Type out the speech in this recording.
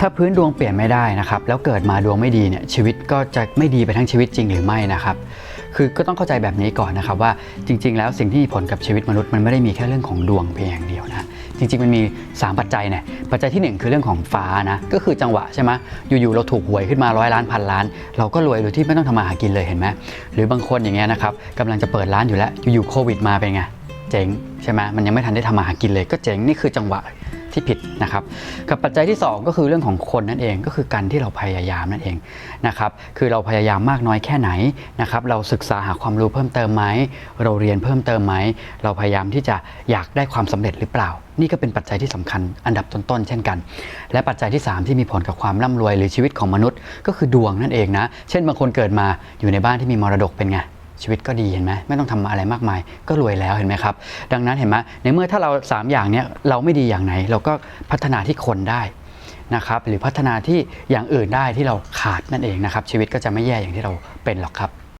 ถ้าพื้นดวงเปลี่ยนไม่ได้นะครับ แล้วเกิดมาดวงไม่ดีเนี่ยชีวิตก็จะไม่ดีไปทั้งชีวิตจริงหรือไม่นะครับคือก็ต้องเข้าใจแบบนี้ก่อนนะครับว่าจริง ๆ แล้วสิ่งที่มีผลกับชีวิตมนุษย์มันไม่ได้มีแค่เรื่องของดวงเพียงอย่างเดียวนะจริง ๆ มันมี 3 ปัจจัยเนี่ยปัจจัยทีหนึ่1 คือเรื่องของฟ้านะก็คือจังหวะใช่ไหมอยู่ๆเราถูกหวยขึ้นมาร้อยล้านพันล้าน เราก็รวยโดยที่ไม่ต้องทำมาหากินเลยเห็นไหมหรือบางคนอย่างเงี้ยนะครับกำลังจะเปิดร้านอยู่แล้วอยู่ๆโควิดมาเป็นไงเจ๊งใช่ไหมมันยังไม่ทันได้ทำมาหากินเลยก็เจ๊งนี่คือจังหวะ ที่ผิดนะครับ กับปัจจัยที่ 2 ก็คือเรื่องของคนนั่นเองก็คือการที่เราพยายามนั่นเองนะครับคือเราพยายามมากน้อยแค่ไหนนะครับเราศึกษาหาความรู้เพิ่มเติมไหมเราเรียนเพิ่มเติมไหมเราพยายามที่จะอยากได้ความสำเร็จหรือเปล่า นี่ก็เป็นปัจจัยที่สำคัญอันดับต้นๆเช่นกัน และปัจจัยที่ 3 ที่มีผลกับความร่ำรวยหรือชีวิตของมนุษย์ ก็คือดวงนั่นเองนะเช่นบางคนเกิดมาอยู่ในบ้านที่มีมรดกเป็นไง ชีวิตก็ดีเห็นไหมไม่ต้องทำอะไรมากมาย ก็รวยแล้วเห็นไหมครับ ดังนั้นเห็นไหมในเมื่อถ้าเรา 3 อย่างเนี้ยเราไม่ดีอย่างไหน เราก็พัฒนาที่คนได้นะครับ หรือพัฒนาที่อย่างอื่นได้ที่เราขาดนั่นเองนะครับ ชีวิตก็จะไม่แย่อย่างที่เราเป็นหรอกครับ